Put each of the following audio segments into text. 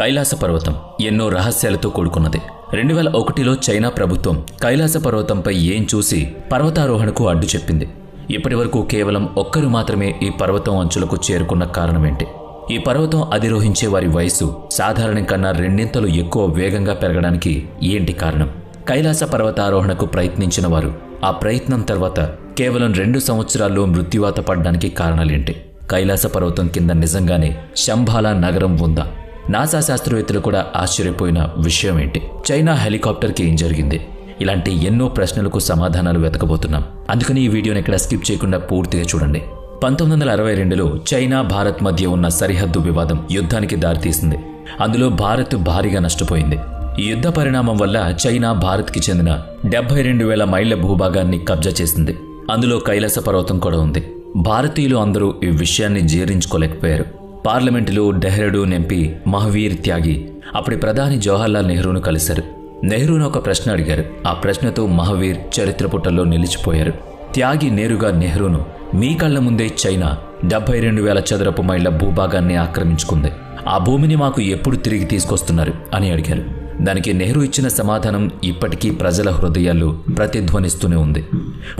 కైలాస పర్వతం ఎన్నో రహస్యాలతో కూడుకున్నది. రెండు వేల ఒకటిలో చైనా ప్రభుత్వం కైలాస పర్వతంపై ఏం చూసి పర్వతారోహణకు అడ్డు చెప్పింది. ఇప్పటి వరకు కేవలం ఒక్కరు మాత్రమే ఈ పర్వతం అంచులకు చేరుకున్న కారణమేంటి? ఈ పర్వతం అధిరోహించే వారి వయసు సాధారణం కన్నా రెండింతలు ఎక్కువ వేగంగా పెరగడానికి ఏంటి కారణం? కైలాస పర్వతారోహణకు ప్రయత్నించిన వారు ఆ ప్రయత్నం తర్వాత కేవలం రెండు సంవత్సరాల్లో మృత్యువాత పడ్డానికి కారణాలేంటి? కైలాస పర్వతం కింద నిజంగానే శంభాలా నగరం ఉందా? నాసా శాస్త్రవేత్తలు కూడా ఆశ్చర్యపోయిన విషయం ఏంటి చైనా హెలికాప్టర్కి ఏం జరిగింది? ఇలాంటి ఎన్నో ప్రశ్నలకు సమాధానాలు వెతకబోతున్నాం. అందుకని ఈ వీడియోని ఇక్కడ స్కిప్ చేయకుండా పూర్తిగా చూడండి. పంతొమ్మిది వందల అరవై రెండులో చైనా భారత్ మధ్య ఉన్న సరిహద్దు వివాదం యుద్ధానికి దారితీసింది. అందులో భారత్ భారీగా నష్టపోయింది. ఈ యుద్ధ పరిణామం వల్ల చైనా భారత్కి చెందిన డెబ్బై రెండు వేల మైళ్ళ భూభాగాన్ని కబ్జా చేసింది. అందులో కైలాస పర్వతం కూడా ఉంది. భారతీయులు అందరూ ఈ విషయాన్ని జీర్ణించుకోలేకపోయారు. పార్లమెంటులో డెహ్రాడూన్ ఎంపీ మహవీర్ త్యాగి అప్పటి ప్రధాని జవహర్లాల్ నెహ్రూను కలిశారు. నెహ్రూను ఒక ప్రశ్న అడిగారు. ఆ ప్రశ్నతో మహవీర్ చరిత్ర పుటల్లో నిలిచిపోయారు. త్యాగి నేరుగా నెహ్రూను మీ కళ్ళ ముందే చైనా డెబ్బై రెండు వేల చదరపు మైళ్ళ భూభాగాన్ని ఆక్రమించుకుంది. ఆ భూమిని మాకు ఎప్పుడు తిరిగి తీసుకొస్తున్నారు? అని అడిగారు. దానికి నెహ్రూ ఇచ్చిన సమాధానం ఇప్పటికీ ప్రజల హృదయాల్లో ప్రతిధ్వనిస్తూనే ఉంది.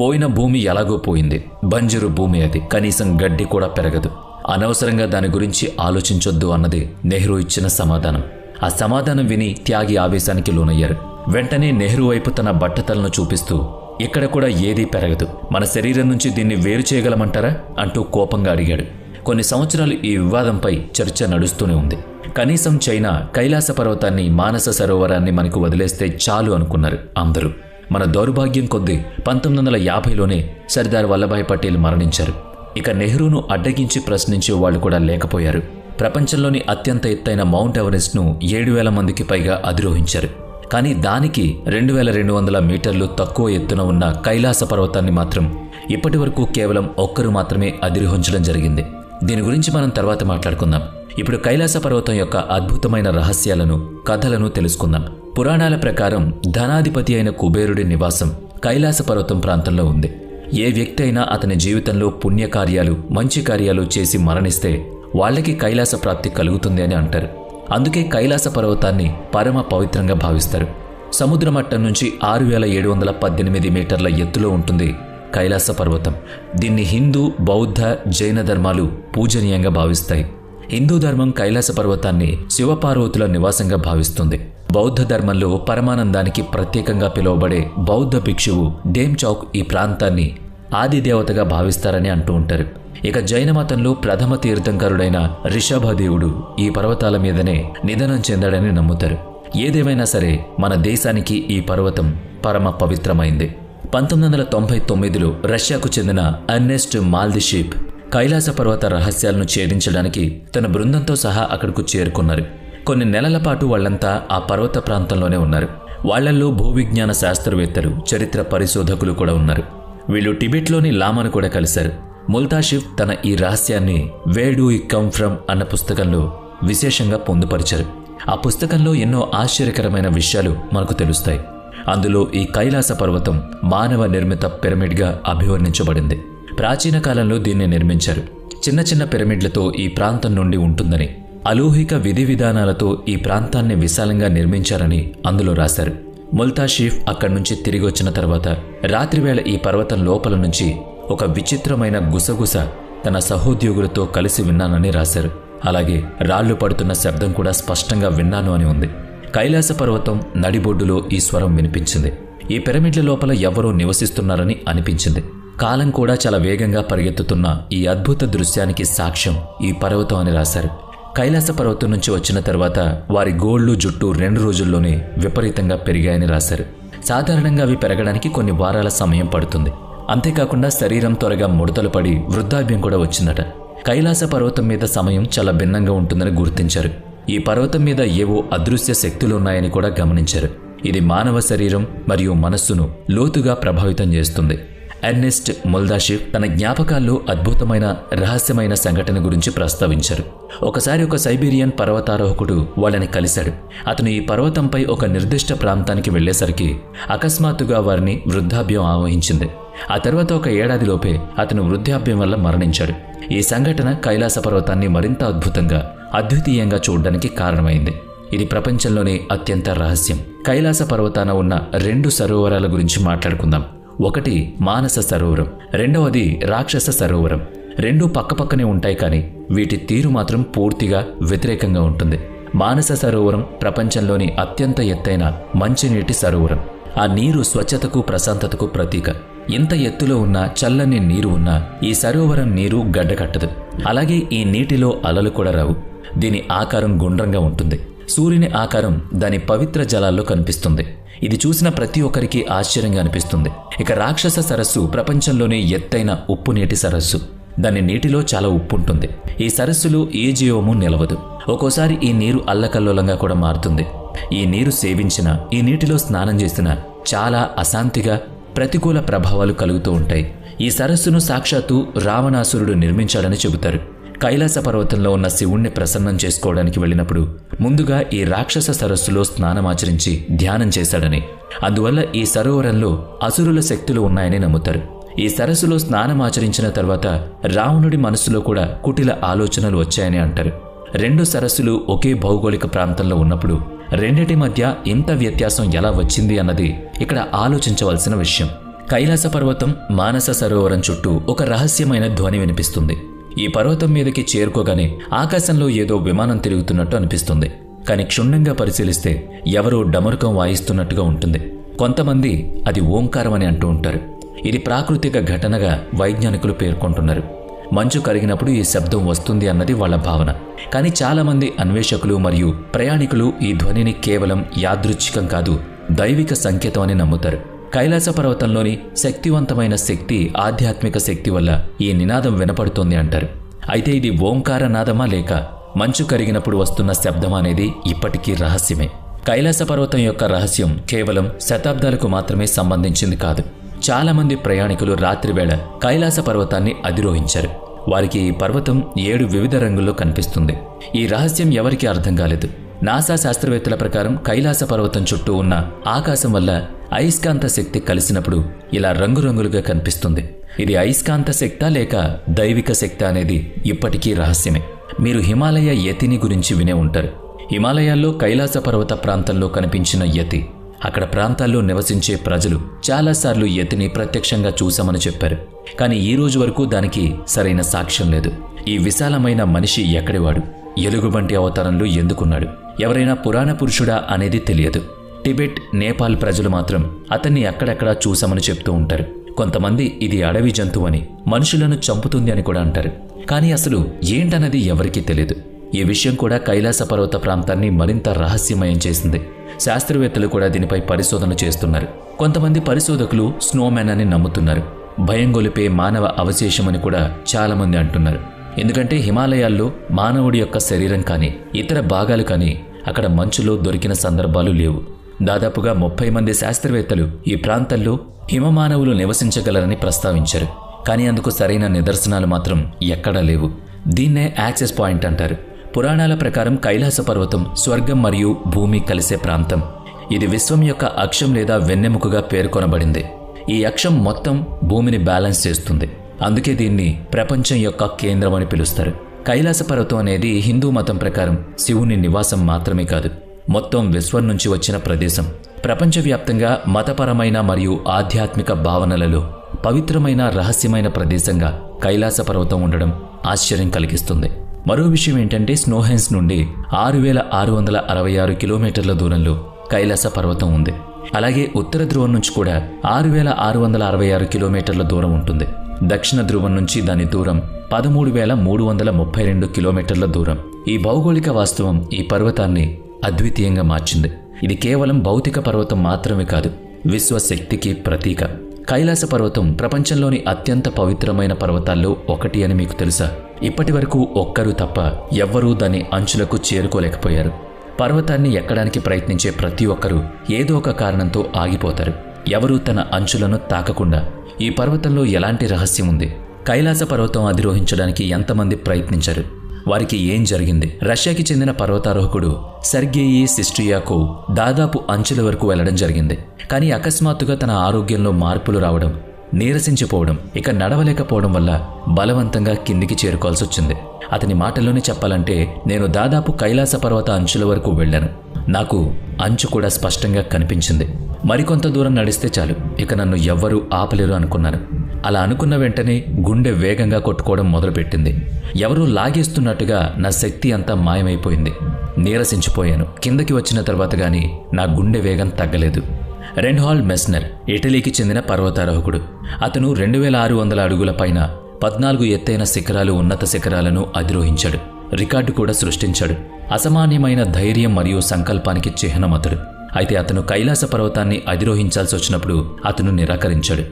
పోయిన భూమి ఎలాగో పోయింది. బంజరు భూమి అది. కనీసం గడ్డి కూడా పెరగదు. అనవసరంగా దాని గురించి ఆలోచించొద్దు అన్నది నెహ్రూ ఇచ్చిన సమాధానం. ఆ సమాధానం విని త్యాగి ఆవేశానికి లోనయ్యారు. వెంటనే నెహ్రూ వైపు తన బట్టతలను చూపిస్తూ ఇక్కడ కూడా ఏదీ పెరగదు. మన శరీరం నుంచి దీన్ని వేరు చేయగలమంటారా? అంటూ కోపంగా అడిగాడు. కొన్ని సంవత్సరాలు ఈ వివాదంపై చర్చ నడుస్తూనే ఉంది. కనీసం చైనా కైలాస పర్వతాన్ని మానస సరోవరాన్ని మనకు వదిలేస్తే చాలు అనుకున్నారు అందరూ. మన దౌర్భాగ్యం కొద్దీ పంతొమ్మిది వందల యాభైలోనే సర్దార్ వల్లభాయ్ పటేల్ మరణించారు. ఇక నెహ్రూను అడ్డగించి ప్రశ్నించే వాళ్ళు కూడా లేకపోయారు. ప్రపంచంలోని అత్యంత ఎత్తైన మౌంట్ ఎవరెస్ట్ను ఏడు వేల మందికి పైగా అధిరోహించారు. కానీ దానికి రెండు వేల రెండు వందల మీటర్లు తక్కువ ఎత్తున ఉన్న కైలాస పర్వతాన్ని మాత్రం ఇప్పటి వరకు కేవలం ఒక్కరు మాత్రమే అధిరోహించడం జరిగింది. దీని గురించి మనం తర్వాత మాట్లాడుకుందాం. ఇప్పుడు కైలాస పర్వతం యొక్క అద్భుతమైన రహస్యాలను కథలను తెలుసుకుందాం. పురాణాల ప్రకారం ధనాధిపతి అయిన కుబేరుడి నివాసం కైలాస పర్వతం ప్రాంతంలో ఉంది. ఏ వ్యక్తి అయినా అతని జీవితంలో పుణ్యకార్యాలు మంచి కార్యాలు చేసి మరణిస్తే వాళ్ళకి కైలాస ప్రాప్తి కలుగుతుంది అని అంటారు. అందుకే కైలాస పర్వతాన్ని పరమ పవిత్రంగా భావిస్తారు. సముద్ర మట్టం నుంచి ఆరు వేల ఏడు వందల పద్దెనిమిది మీటర్ల ఎత్తులో ఉంటుంది కైలాస పర్వతం. దీన్ని హిందూ బౌద్ధ జైన ధర్మాలు పూజనీయంగా భావిస్తాయి. హిందూ ధర్మం కైలాస పర్వతాన్ని శివపార్వతుల నివాసంగా భావిస్తుంది. బౌద్ధ ధర్మంలో పరమానందానికి ప్రత్యేకంగా పిలువబడే బౌద్ధ భిక్షువు డేమ్ చౌక్ ఈ ప్రాంతాన్ని ఆదిదేవతగా భావిస్తారని అంటూ ఉంటారు. ఇక జైన మతంలో ప్రథమ తీర్థంకరుడైన రిషభదేవుడు ఈ పర్వతాల మీదనే నిధనం చెందాడని నమ్ముతారు. ఏదేమైనా సరే మన దేశానికి ఈ పర్వతం పరమ పవిత్రమైంది. పంతొమ్మిది వందల తొంభై తొమ్మిదిలో రష్యాకు చెందిన అర్నెస్ట్ మాల్దిషిప్ కైలాస పర్వత రహస్యాలను ఛేదించడానికి తన బృందంతో సహా అక్కడకు చేరుకున్నారు. కొన్ని నెలల పాటు వాళ్ళంతా ఆ పర్వత ప్రాంతంలోనే ఉన్నారు. వాళ్ళల్లో భూవిజ్ఞాన శాస్త్రవేత్తలు చరిత్ర పరిశోధకులు కూడా ఉన్నారు. వీళ్ళు టిబెట్లోని లామాను కూడా కలిశారు. ముల్తాషిఫ్ తన ఈ రహస్యాన్ని వేడు ఇ కమ్ ఫ్రమ్ అన్న పుస్తకంలో విశేషంగా పొందుపరిచారు. ఆ పుస్తకంలో ఎన్నో ఆశ్చర్యకరమైన విషయాలు మనకు తెలుస్తాయి. అందులో ఈ కైలాస పర్వతం మానవ నిర్మిత పిరమిడ్గా అభివర్ణించబడింది. ప్రాచీన కాలంలో దీన్ని నిర్మించారు. చిన్న చిన్న పిరమిడ్లతో ఈ ప్రాంతం నుండి ఉంటుందని అలౌహిక విధి విధానాలతో ఈ ప్రాంతాన్ని విశాలంగా నిర్మించారని అందులో రాశారు. ముల్తాషీఫ్ అక్కడి నుంచి తిరిగి వచ్చిన తర్వాత రాత్రివేళ ఈ పర్వతం లోపల నుంచి ఒక విచిత్రమైన గుసగుస తన సహోద్యోగులతో కలిసి విన్నానని రాశారు. అలాగే రాళ్ళు పడుతున్న శబ్దం కూడా స్పష్టంగా విన్నాను అని ఉంది. కైలాస పర్వతం నడిబొడ్డులో ఈ స్వరం వినిపించింది. ఈ పిరమిడ్ల లోపల ఎవరో నివసిస్తున్నారని అనిపించింది. కాలం కూడా చాలా వేగంగా పరిగెత్తుతున్న ఈ అద్భుత దృశ్యానికి సాక్ష్యం ఈ పర్వతం అని రాశారు. కైలాస పర్వతం నుంచి వచ్చిన తర్వాత వారి గోళ్ళు జుట్టు రెండు రోజుల్లోనే విపరీతంగా పెరిగాయని రాశారు. సాధారణంగా అవి పెరగడానికి కొన్ని వారాల సమయం పడుతుంది. అంతేకాకుండా శరీరం త్వరగా ముడతలు పడి వృద్ధాభ్యం కూడా వచ్చిందట. కైలాస పర్వతం మీద సమయం చాలా భిన్నంగా ఉంటుందని గుర్తించారు. ఈ పర్వతం మీద ఏవో అదృశ్య శక్తులు ఉన్నాయని కూడా గమనించారు. ఇది మానవ శరీరం మరియు మనస్సును లోతుగా ప్రభావితం చేస్తుంది. ఎర్నెస్ట్ మొల్దాషిఫ్ తన జ్ఞాపకాల్లో అద్భుతమైన రహస్యమైన సంఘటన గురించి ప్రస్తావించారు. ఒకసారి ఒక సైబీరియన్ పర్వతారోహకుడు వాళ్ళని కలిశాడు. అతను ఈ పర్వతంపై ఒక నిర్దిష్ట ప్రాంతానికి వెళ్ళేసరికి అకస్మాత్తుగా వారిని వృద్ధాభ్యం ఆవహించింది. ఆ తర్వాత ఒక ఏడాదిలోపే అతను వృద్ధాభ్యం వల్ల మరణించాడు. ఈ సంఘటన కైలాస పర్వతాన్ని మరింత అద్భుతంగా అద్వితీయంగా చూడడానికి కారణమైంది. ఇది ప్రపంచంలోనే అత్యంత రహస్యం. కైలాస పర్వతాన ఉన్న రెండు సరోవరాల గురించి మాట్లాడుకుందాం. ఒకటి మానస సరోవరం రెండవది రాక్షస సరోవరం. రెండు పక్కపక్కనే ఉంటాయి కానీ వీటి తీరు మాత్రం పూర్తిగా వ్యతిరేకంగా ఉంటుంది. మానస సరోవరం ప్రపంచంలోని అత్యంత ఎత్తైన మంచినీటి సరోవరం. ఆ నీరు స్వచ్ఛతకు ప్రశాంతతకు ప్రతీక. ఇంత ఎత్తులో ఉన్న చల్లని నీరు ఉన్నా ఈ సరోవరం నీరు గడ్డకట్టదు. అలాగే ఈ నీటిలో అలలు కూడా రావు. దీని ఆకారం గుండ్రంగా ఉంటుంది. సూర్యుని ఆకారం దాని పవిత్ర జలాల్లో కనిపిస్తుంది. ఇది చూసిన ప్రతి ఒక్కరికి ఆశ్చర్యంగా అనిపిస్తుంది. ఇక రాక్షస సరస్సు ప్రపంచంలోనే ఎత్తైన ఉప్పు నీటి సరస్సు. దాని నీటిలో చాలా ఉప్పు ఉంటుంది. ఈ సరస్సులో ఏ జీవము నిలవదు. ఒక్కోసారి ఈ నీరు అల్లకల్లోలంగా కూడా మారుతుంది. ఈ నీరు సేవించిన ఈ నీటిలో స్నానం చేసిన చాలా అశాంతిగా ప్రతికూల ప్రభావాలు కలుగుతూ ఉంటాయి. ఈ సరస్సును సాక్షాత్తు రావణాసురుడు నిర్మించాడని చెబుతారు. కైలాస పర్వతంలో ఉన్న శివుణ్ణి ప్రసన్నం చేసుకోవడానికి వెళ్ళినప్పుడు ముందుగా ఈ రాక్షస సరస్సులో స్నానమాచరించి ధ్యానం చేశాడని. అందువల్ల ఈ సరోవరంలో అసురుల శక్తులు ఉన్నాయని నమ్ముతారు. ఈ సరస్సులో స్నానమాచరించిన తర్వాత రావణుడి మనస్సులో కూడా కుటిల ఆలోచనలు వచ్చాయని అంటారు. రెండు సరస్సులు ఒకే భౌగోళిక ప్రాంతంలో ఉన్నప్పుడు రెండిటి మధ్య ఇంత వ్యత్యాసం ఎలా వచ్చింది అన్నది ఇక్కడ ఆలోచించవలసిన విషయం. కైలాస పర్వతం మానస సరోవరం చుట్టూ ఒక రహస్యమైన ధ్వని వినిపిస్తుంది. ఈ పర్వతం మీదకి చేరుకోగానే ఆకాశంలో ఏదో విమానం తిరుగుతున్నట్టు అనిపిస్తుంది. కానీ క్షుణ్ణంగా పరిశీలిస్తే ఎవరో డమరుకం వాయిస్తున్నట్టుగా ఉంటుంది. కొంతమంది అది ఓంకారం అని అంటూ ఉంటారు. ఇది ప్రాకృతిక ఘటనగా వైజ్ఞానికులు పేర్కొంటున్నారు. మంచు కరిగినప్పుడు ఈ శబ్దం వస్తుంది అన్నది వాళ్ళ భావన. కానీ చాలామంది అన్వేషకులు మరియు ప్రయాణికులు ఈ ధ్వనిని కేవలం యాదృచ్ఛికం కాదు దైవిక సంకేతం అని నమ్ముతారు. కైలాస పర్వతంలోని శక్తివంతమైన శక్తి ఆధ్యాత్మిక శక్తి వల్ల ఈ నినాదం వినపడుతోంది అంటారు. అయితే ఇది ఓంకార నాదమా లేక మంచు కరిగినప్పుడు వస్తున్న శబ్దం అనేది ఇప్పటికీ రహస్యమే. కైలాస పర్వతం యొక్క రహస్యం కేవలం శతాబ్దాలకు మాత్రమే సంబంధించింది కాదు. చాలామంది ప్రయాణికులు రాత్రివేళ కైలాస పర్వతాన్ని అధిరోహించారు. వారికి ఈ పర్వతం ఏడు వివిధ రంగుల్లో కనిపిస్తుంది. ఈ రహస్యం ఎవరికీ అర్థం కాలేదు. నాసా శాస్త్రవేత్తల ప్రకారం కైలాస పర్వతం చుట్టూ ఉన్న ఆకాశం వల్ల అయస్కాంత శక్తి కలిసినప్పుడు ఇలా రంగురంగులుగా కనిపిస్తుంది. ఇది అయస్కాంత శక్త లేక దైవిక శక్తి అనేది ఇప్పటికీ రహస్యమే. మీరు హిమాలయ యతిని గురించి వినే ఉంటారు. హిమాలయాల్లో కైలాస పర్వత ప్రాంతంలో కనిపించిన యతి అక్కడ ప్రాంతాల్లో నివసించే ప్రజలు చాలాసార్లు యతిని ప్రత్యక్షంగా చూశామని చెప్పారు. కానీ ఈ రోజు వరకు దానికి సరైన సాక్ష్యం లేదు. ఈ విశాలమైన మనిషి ఎక్కడివాడు? ఎలుగుబంటి అవతారంలో ఎందుకున్నాడు? ఎవరైనా పురాణ పురుషుడా అనేది తెలియదు. టిబెట్ నేపాల్ ప్రజలు మాత్రం అతన్ని అక్కడక్కడా చూశామని చెప్తూ ఉంటారు. కొంతమంది ఇది అడవి జంతువు అని మనుషులను చంపుతుంది అని కూడా అంటారు. కానీ అసలు ఏంటన్నది ఎవరికీ తెలియదు ఈ విషయం కూడా కైలాస పర్వత ప్రాంతాన్ని మరింత రహస్యమయం చేసింది. శాస్త్రవేత్తలు కూడా దీనిపై పరిశోధన చేస్తున్నారు. కొంతమంది పరిశోధకులు స్నోమ్యాన్ అని నమ్ముతున్నారు. భయం గొలిపే మానవ అవశేషమని కూడా చాలామంది అంటున్నారు. ఎందుకంటే హిమాలయాల్లో మానవుడి యొక్క శరీరం కానీ ఇతర భాగాలు కానీ అక్కడ మంచులో దొరికిన సందర్భాలు లేవు. దాదాపుగా ముప్పై మంది శాస్త్రవేత్తలు ఈ ప్రాంతంలో హిమమానవులు నివసించగలరని ప్రస్తావించారు. కానీ అందుకు సరైన నిదర్శనాలు మాత్రం ఎక్కడా లేవు. దీన్నే యాక్సెస్ పాయింట్ అంటారు. పురాణాల ప్రకారం కైలాస పర్వతం స్వర్గం మరియు భూమి కలిసే ప్రాంతం. ఇది విశ్వం యొక్క అక్షం లేదా వెన్నెముకగా పేర్కొనబడింది. ఈ అక్షం మొత్తం భూమిని బ్యాలెన్స్ చేస్తుంది. అందుకే దీన్ని ప్రపంచం యొక్క కేంద్రం అని పిలుస్తారు. కైలాస పర్వతం అనేది హిందూ మతం ప్రకారం శివుని నివాసం మాత్రమే కాదు మొత్తం విశ్వం నుంచి వచ్చిన ప్రదేశం. ప్రపంచవ్యాప్తంగా మతపరమైన మరియు ఆధ్యాత్మిక భావనలలో పవిత్రమైన రహస్యమైన ప్రదేశంగా కైలాస పర్వతం ఉండడం ఆశ్చర్యం కలిగిస్తుంది. మరో విషయం ఏంటంటే స్నోహెన్స్ నుండి ఆరు వేల ఆరు వందల అరవై ఆరు కిలోమీటర్ల దూరంలో కైలాస పర్వతం ఉంది. అలాగే ఉత్తర ధ్రువం నుంచి కూడా ఆరు వేల ఆరు వందల అరవై ఆరు కిలోమీటర్ల దూరం ఉంటుంది. దక్షిణ ధ్రువం నుంచి దాని దూరం పదమూడు వేల మూడు వందల ముప్పై రెండు కిలోమీటర్ల దూరం. ఈ భౌగోళిక వాస్తవం ఈ పర్వతాన్ని అద్వితీయంగా మార్చింది. ఇది కేవలం భౌతిక పర్వతం మాత్రమే కాదు విశ్వశక్తికి ప్రతీక. కైలాస పర్వతం ప్రపంచంలోని అత్యంత పవిత్రమైన పర్వతాల్లో ఒకటి అని మీకు తెలుసా? ఇప్పటి వరకు ఒక్కరూ తప్ప ఎవ్వరూ దాని అంచులకు చేరుకోలేకపోయారు. పర్వతాన్ని ఎక్కడానికి ప్రయత్నించే ప్రతి ఒక్కరూ ఏదో ఒక కారణంతో ఆగిపోతారు. ఎవరూ తన అంచులను తాకకుండా ఈ పర్వతంలో ఎలాంటి రహస్యం ఉంది? కైలాస పర్వతం అధిరోహించడానికి ఎంతమంది ప్రయత్నించారు? వారికి ఏం జరిగింది? రష్యాకి చెందిన పర్వతారోహకుడు సెర్గేయి సిస్టియాకు దాదాపు అంచుల వరకు వెళ్ళడం జరిగింది. కానీ అకస్మాత్తుగా తన ఆరోగ్యంలో మార్పులు రావడం నీరసించిపోవడం ఇక నడవలేకపోవడం వల్ల బలవంతంగా కిందికి చేరుకోవాల్సి వచ్చింది. అతని మాటల్లోనే చెప్పాలంటే నేను దాదాపు కైలాస పర్వత అంచుల వరకు వెళ్ళాను. నాకు అంచు కూడా స్పష్టంగా కనిపించింది. మరికొంత దూరం నడిస్తే చాలు. ఇక నన్ను ఎవ్వరూ ఆపలేరు అనుకున్నాను అలా అనుకున్న వెంటనే గుండె వేగంగా కొట్టుకోవడం మొదలుపెట్టింది. ఎవరూ లాగేస్తున్నట్టుగా నా శక్తి అంతా మాయమైపోయింది. నీరసించిపోయాను. కిందకి వచ్చిన తర్వాత గాని నా గుండె వేగం తగ్గలేదు. రెండ్హాల్ మెస్నర్ ఇటలీకి చెందిన పర్వతారోహకుడు. అతను రెండు వేల ఆరు వందల అడుగుల పైన పద్నాలుగు ఎత్తైన శిఖరాలు ఉన్నత శిఖరాలను అధిరోహించాడు. రికార్డు కూడా సృష్టించాడు. అసామాన్యమైన ధైర్యం మరియు సంకల్పానికి చిహ్నం అతడు అయితే అతను కైలాస పర్వతాన్ని అధిరోహించాల్సి వచ్చినప్పుడు అతను నిరాకరించాడు.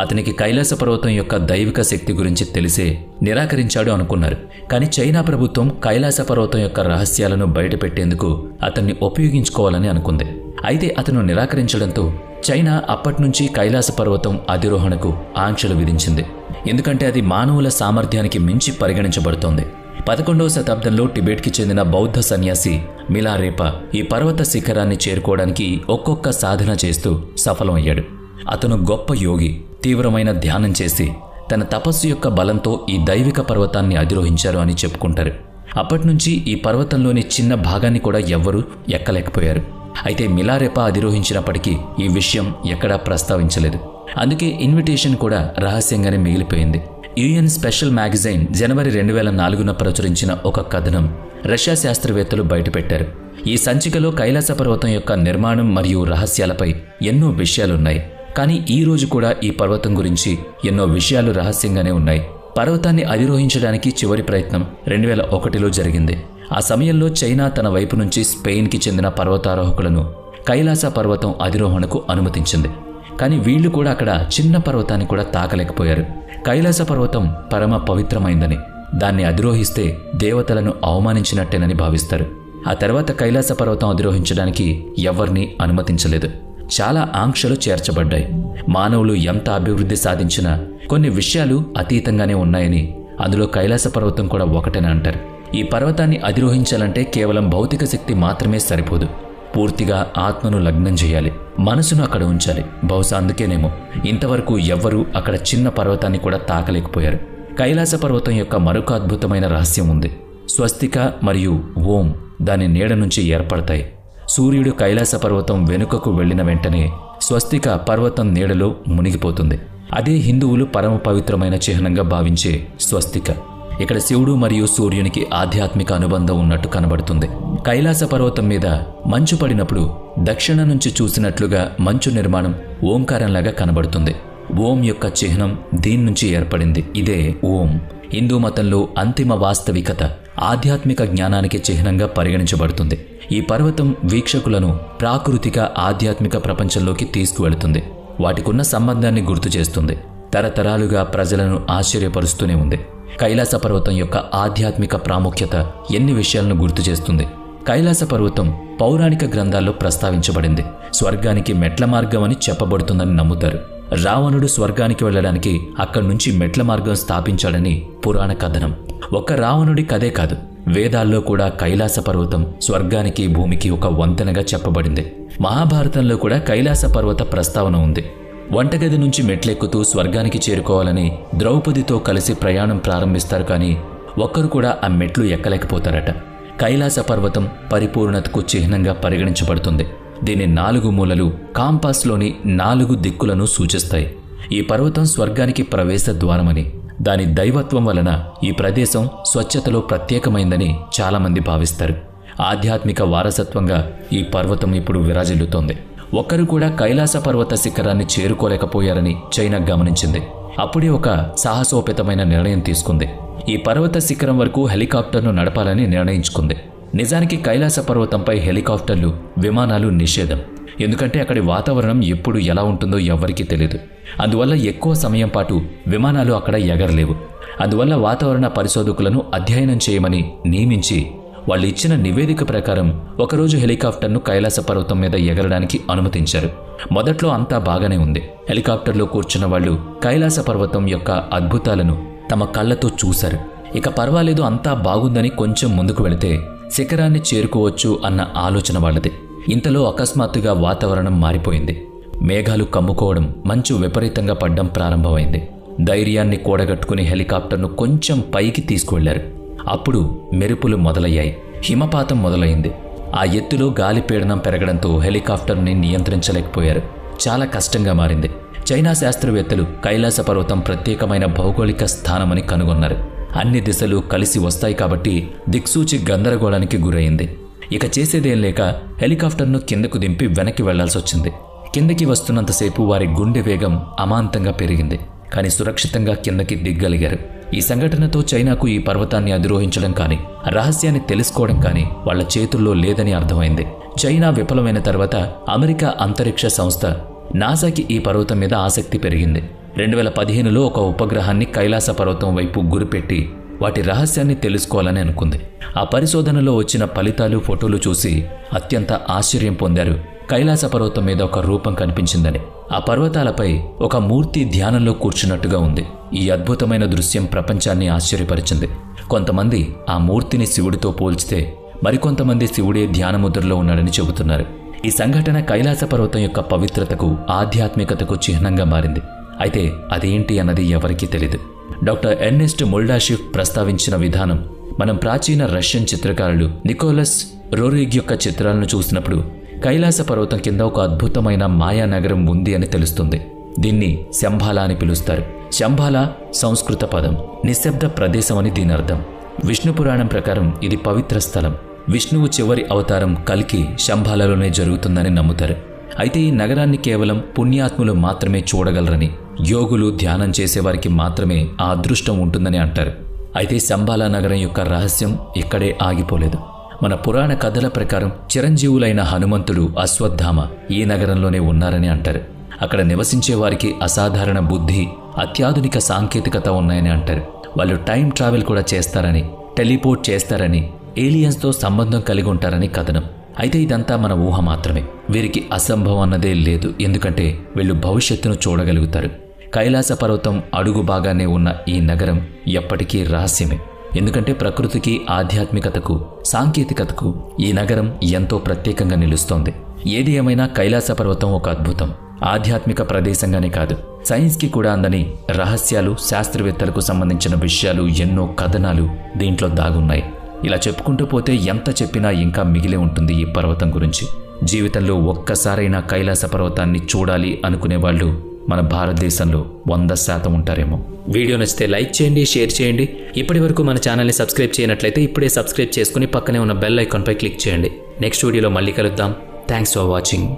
అతనికి కైలాస పర్వతం యొక్క దైవిక శక్తి గురించి తెలిసే నిరాకరించాడు అనుకున్నారు. కానీ చైనా ప్రభుత్వం కైలాస పర్వతం యొక్క రహస్యాలను బయటపెట్టేందుకు అతన్ని ఉపయోగించుకోవాలని అనుకుంది. అయితే అతను నిరాకరించడంతో చైనా అప్పట్నుంచి కైలాస పర్వతం అధిరోహణకు ఆంక్షలు విధించింది. ఎందుకంటే అది మానవుల సామర్థ్యానికి మించి పరిగణించబడుతోంది. పదకొండవ శతాబ్దంలో టిబెట్కి చెందిన బౌద్ధ సన్యాసి మిలారేప ఈ పర్వత శిఖరాన్ని చేరుకోవడానికి ఒక్కొక్క సాధన చేస్తూ సఫలమయ్యాడు. అతను గొప్ప యోగి తీవ్రమైన ధ్యానం చేసి తన తపస్సు యొక్క బలంతో ఈ దైవిక పర్వతాన్ని అధిరోహించారు అని చెప్పుకుంటారు. అప్పటినుంచి ఈ పర్వతంలోని చిన్న భాగాన్ని కూడా ఎవ్వరూ ఎక్కలేకపోయారు. అయితే మిలారెపా అధిరోహించినప్పటికీ ఈ విషయం ఎక్కడా ప్రస్తావించలేదు. అందుకే ఇన్విటేషన్ కూడా రహస్యంగానే మిగిలిపోయింది. యుఎన్ స్పెషల్ మ్యాగజైన్ జనవరి రెండు వేల నాలుగున ప్రచురించిన ఒక కథనం రష్యా శాస్త్రవేత్తలు బయటపెట్టారు. ఈ సంచికలో కైలాస పర్వతం యొక్క నిర్మాణం మరియు రహస్యాలపై ఎన్నో విషయాలున్నాయి. కానీ ఈ రోజు కూడా ఈ పర్వతం గురించి ఎన్నో విషయాలు రహస్యంగానే ఉన్నాయి. పర్వతాన్ని అధిరోహించడానికి చివరి ప్రయత్నం రెండు వేల ఒకటిలో జరిగింది. ఆ సమయంలో చైనా తన వైపు నుంచి స్పెయిన్కి చెందిన పర్వతారోహకులను కైలాస పర్వతం అధిరోహణకు అనుమతించింది. కానీ వీళ్ళు కూడా అక్కడ చిన్న పర్వతాన్ని కూడా తాకలేకపోయారు. కైలాస పర్వతం పరమ పవిత్రమైందని. దాన్ని అధిరోహిస్తే దేవతలను అవమానించినట్టేనని భావిస్తారు. ఆ తర్వాత కైలాస పర్వతం అధిరోహించడానికి ఎవరిని అనుమతించలేదు. చాలా ఆంక్షలు చేర్చబడ్డాయి. మానవులు ఎంత అభివృద్ధి సాధించినా కొన్ని విషయాలు అతీతంగానే ఉన్నాయని అందులో కైలాస పర్వతం కూడా ఒకటేనా అంటారు. ఈ పర్వతాన్ని అధిరోహించాలంటే కేవలం భౌతిక శక్తి మాత్రమే సరిపోదు. పూర్తిగా ఆత్మను లగ్నం చేయాలి. మనసును అక్కడ ఉంచాలి. బహుశా అందుకేనేమో ఇంతవరకు ఎవ్వరూ అక్కడ చిన్న పర్వతాన్ని కూడా తాకలేకపోయారు. కైలాస పర్వతం యొక్క మరొక అద్భుతమైన రహస్యం ఉంది. స్వస్తిక మరియు ఓం దాని నీడ నుంచి ఏర్పడతాయి. సూర్యుడు కైలాస పర్వతం వెనుకకు వెళ్ళిన వెంటనే స్వస్తిక పర్వతం నీడలో మునిగిపోతుంది. అదే హిందువులు పరమ పవిత్రమైన చిహ్నంగా భావించే స్వస్తిక. ఇక్కడ శివుడు మరియు సూర్యునికి ఆధ్యాత్మిక అనుబంధం ఉన్నట్టు కనబడుతుంది. కైలాస పర్వతం మీద మంచు పడినప్పుడు దక్షిణ నుంచి చూసినట్లుగా మంచు నిర్మాణం ఓంకారంలాగా కనబడుతుంది. ఓం యొక్క చిహ్నం దీని నుంచి ఏర్పడింది. ఇదే ఓం. హిందూ మతంలో అంతిమ వాస్తవికత ఆధ్యాత్మిక జ్ఞానానికి చిహ్నంగా పరిగణించబడుతుంది. ఈ పర్వతం వీక్షకులను ప్రాకృతిక ఆధ్యాత్మిక ప్రపంచంలోకి తీసుకువెళుతుంది. వాటికున్న సంబంధాన్ని గుర్తు చేస్తుంది. తరతరాలుగా ప్రజలను ఆశ్చర్యపరుస్తూనే ఉంది. కైలాస పర్వతం యొక్క ఆధ్యాత్మిక ప్రాముఖ్యత ఎన్ని విషయాలను గుర్తు చేస్తుంది? కైలాస పర్వతం పౌరాణిక గ్రంథాల్లో ప్రస్తావించబడింది. స్వర్గానికి మెట్ల మార్గం అని చెప్పబడుతుందని నమ్ముతారు. రావణుడు స్వర్గానికి వెళ్ళడానికి అక్కడి నుంచి మెట్ల మార్గం స్థాపించాడని పురాణ కథనం. ఒక్క రావణుడి కథే కాదు. వేదాల్లో కూడా కైలాస పర్వతం స్వర్గానికి భూమికి ఒక వంతెనగా చెప్పబడింది. మహాభారతంలో కూడా కైలాస పర్వత ప్రస్తావన ఉంది. వంటగది నుంచి మెట్లెక్కుతూ స్వర్గానికి చేరుకోవాలని ద్రౌపదితో కలిసి ప్రయాణం ప్రారంభిస్తారు కానీ ఒక్కరు కూడా ఆ మెట్లు ఎక్కలేకపోతారట. కైలాస పర్వతం పరిపూర్ణతకు చిహ్నంగా పరిగణించబడుతుంది. దీని నాలుగు మూలలు కాంపాస్లోని నాలుగు దిక్కులను సూచిస్తాయి. ఈ పర్వతం స్వర్గానికి ప్రవేశ ద్వారమని దాని దైవత్వం వలన ఈ ప్రదేశం స్వచ్ఛతలో ప్రత్యేకమైందని చాలామంది భావిస్తారు. ఆధ్యాత్మిక వారసత్వంగా ఈ పర్వతం ఇప్పుడు విరాజిల్లుతోంది. ఒక్కరు కూడా కైలాస పర్వత శిఖరాన్ని చేరుకోలేకపోయారని చైనా గమనించింది. అప్పుడే ఒక సాహసోపేతమైన నిర్ణయం తీసుకుంది. ఈ పర్వత శిఖరం వరకు హెలికాప్టర్ను నడపాలని నిర్ణయించుకుంది. నిజానికి కైలాస పర్వతంపై హెలికాప్టర్లు విమానాలు నిషేధం. ఎందుకంటే అక్కడి వాతావరణం ఎప్పుడు ఎలా ఉంటుందో ఎవ్వరికీ తెలియదు అందువల్ల ఎక్కువ సమయం పాటు విమానాలు అక్కడ ఎగరలేవు. అందువల్ల వాతావరణ పరిశోధకులను అధ్యయనం చేయమని నియమించి వాళ్ళు ఇచ్చిన నివేదిక ప్రకారం ఒకరోజు హెలికాప్టర్ను కైలాస పర్వతం మీద ఎగరడానికి అనుమతించారు. మొదట్లో అంతా బాగానే ఉంది. హెలికాప్టర్లో కూర్చున్న వాళ్ళు కైలాస పర్వతం యొక్క అద్భుతాలను తమ కళ్ళతో చూశారు. ఇక పర్వాలేదు అంతా బాగుందని కొంచెం ముందుకు వెళితే శిఖరాన్ని చేరుకోవచ్చు అన్న ఆలోచన వాళ్ళది. ఇంతలో అకస్మాత్తుగా వాతావరణం మారిపోయింది. మేఘాలు కమ్ముకోవడం మంచు విపరీతంగా పడ్డం ప్రారంభమైంది. ధైర్యాన్ని కూడగట్టుకుని హెలికాప్టర్ను కొంచెం పైకి తీసుకువెళ్ళారు. అప్పుడు మెరుపులు మొదలయ్యాయి. హిమపాతం మొదలైంది. ఆ ఎత్తులో గాలి పీడనం పెరగడంతో హెలికాప్టర్ని నియంత్రించలేకపోయారు. చాలా కష్టంగా మారింది. చైనా శాస్త్రవేత్తలు కైలాస పర్వతం ప్రత్యేకమైన భౌగోళిక స్థానమని కనుగొన్నారు. అన్ని దిశలు కలిసి వస్తాయి కాబట్టి దిక్సూచి గందరగోళానికి గురైంది. ఇక చేసేదేం లేక హెలికాప్టర్ను కిందకు దింపి వెనక్కి వెళ్ళాల్సి వచ్చింది కిందకి వస్తున్నంతసేపు వారి గుండె వేగం అమాంతంగా పెరిగింది. కానీ సురక్షితంగా కిందకి దిగ్గలిగారు ఈ సంఘటనతో చైనాకు ఈ పర్వతాన్ని అధిరోహించడం కానీ రహస్యాన్ని తెలుసుకోవడం కానీ వాళ్ళ చేతుల్లో లేదని అర్థమైంది. చైనా విఫలమైన తర్వాత అమెరికా అంతరిక్ష సంస్థ నాసాకి ఈ పర్వతం మీద ఆసక్తి పెరిగింది. రెండు వేల పదిహేనులో ఒక ఉపగ్రహాన్ని కైలాస పర్వతం వైపు గురిపెట్టి వాటి రహస్యాన్ని తెలుసుకోవాలని అనుకుంది. ఆ పరిశోధనలో వచ్చిన ఫలితాలు ఫోటోలు చూసి అత్యంత ఆశ్చర్యం పొందారు. కైలాస పర్వతం మీద ఒక రూపం కనిపించిందని. ఆ పర్వతాలపై ఒక మూర్తి ధ్యానంలో కూర్చున్నట్టుగా ఉంది. ఈ అద్భుతమైన దృశ్యం ప్రపంచాన్ని ఆశ్చర్యపరిచింది. కొంతమంది ఆ మూర్తిని శివుడితో పోల్చితే మరికొంతమంది శివుడే ధ్యానముద్రలో ఉన్నాడని చెబుతున్నారు. ఈ సంఘటన కైలాస పర్వతం యొక్క పవిత్రతకు ఆధ్యాత్మికతకు చిహ్నంగా మారింది. అయితే అదేంటి అన్నది ఎవరికీ తెలియదు డాక్టర్ ఎర్నెస్ట్ మొల్డాషిఫ్ ప్రస్తావించిన విధానం మనం ప్రాచీన రష్యన్ చిత్రకారులు నికోలస్ రోరిగ్ యొక్క చిత్రాలను చూసినప్పుడు కైలాస పర్వతం కింద ఒక అద్భుతమైన మాయా నగరం ఉంది అని తెలుస్తుంది. దీన్ని శంభాల అని పిలుస్తారు. శంభాల సంస్కృత పదం. నిశ్శబ్ద ప్రదేశం అని దీని అర్థం. విష్ణు పురాణం ప్రకారం ఇది పవిత్ర స్థలం. విష్ణువు చివరి అవతారం కల్కి శంభాలలోనే జరుగుతుందని నమ్ముతారు. అయితే ఈ నగరాన్ని కేవలం పుణ్యాత్ములు మాత్రమే చూడగలరని యోగులు ధ్యానం చేసేవారికి మాత్రమే ఆ అదృష్టం ఉంటుందని అంటారు. అయితే శంబాలా నగరం యొక్క రహస్యం ఇక్కడే ఆగిపోలేదు. మన పురాణ కథల ప్రకారం చిరంజీవులైన హనుమంతుడు అశ్వత్థామ ఈ నగరంలోనే ఉన్నారని అంటారు. అక్కడ నివసించే వారికి అసాధారణ బుద్ధి అత్యాధునిక సాంకేతికత ఉన్నాయని అంటారు. వాళ్ళు టైం ట్రావెల్ కూడా చేస్తారని టెలిపోర్ట్ చేస్తారని ఏలియన్స్తో సంబంధం కలిగి ఉంటారని కథనం. అయితే ఇదంతా మన ఊహ మాత్రమే. వీరికి అసంభవం అన్నదే లేదు ఎందుకంటే వీళ్ళు భవిష్యత్తును చూడగలుగుతారు. కైలాస పర్వతం అడుగు భాగానే ఉన్న ఈ నగరం ఎప్పటికీ రహస్యమే. ఎందుకంటే ప్రకృతికి ఆధ్యాత్మికతకు సాంకేతికతకు ఈ నగరం ఎంతో ప్రత్యేకంగా నిలుస్తోంది. ఏది ఏమైనా కైలాస పర్వతం ఒక అద్భుతం. ఆధ్యాత్మిక ప్రదేశంగానే కాదు. సైన్స్కి కూడా అందని రహస్యాలు శాస్త్రవేత్తలకు సంబంధించిన విషయాలు ఎన్నో కథనాలు దీంట్లో దాగున్నాయి. ఇలా చెప్పుకుంటూ పోతే ఎంత చెప్పినా ఇంకా మిగిలే ఉంటుంది ఈ పర్వతం గురించి. జీవితంలో ఒక్కసారైనా కైలాస పర్వతాన్ని చూడాలి అనుకునే వాళ్ళు మన భారతదేశంలో వంద శాతం ఉంటారేమో. వీడియో నచ్చితే లైక్ చేయండి షేర్ చేయండి. ఇప్పటి వరకు మన ఛానల్ని సబ్స్క్రైబ్ చేయనట్లయితే ఇప్పుడే సబ్స్క్రైబ్ చేసుకుని పక్కనే ఉన్న బెల్ ఐకాన్పై క్లిక్ చేయండి. నెక్స్ట్ వీడియోలో మళ్ళీ కలుద్దాం. Thanks for watching.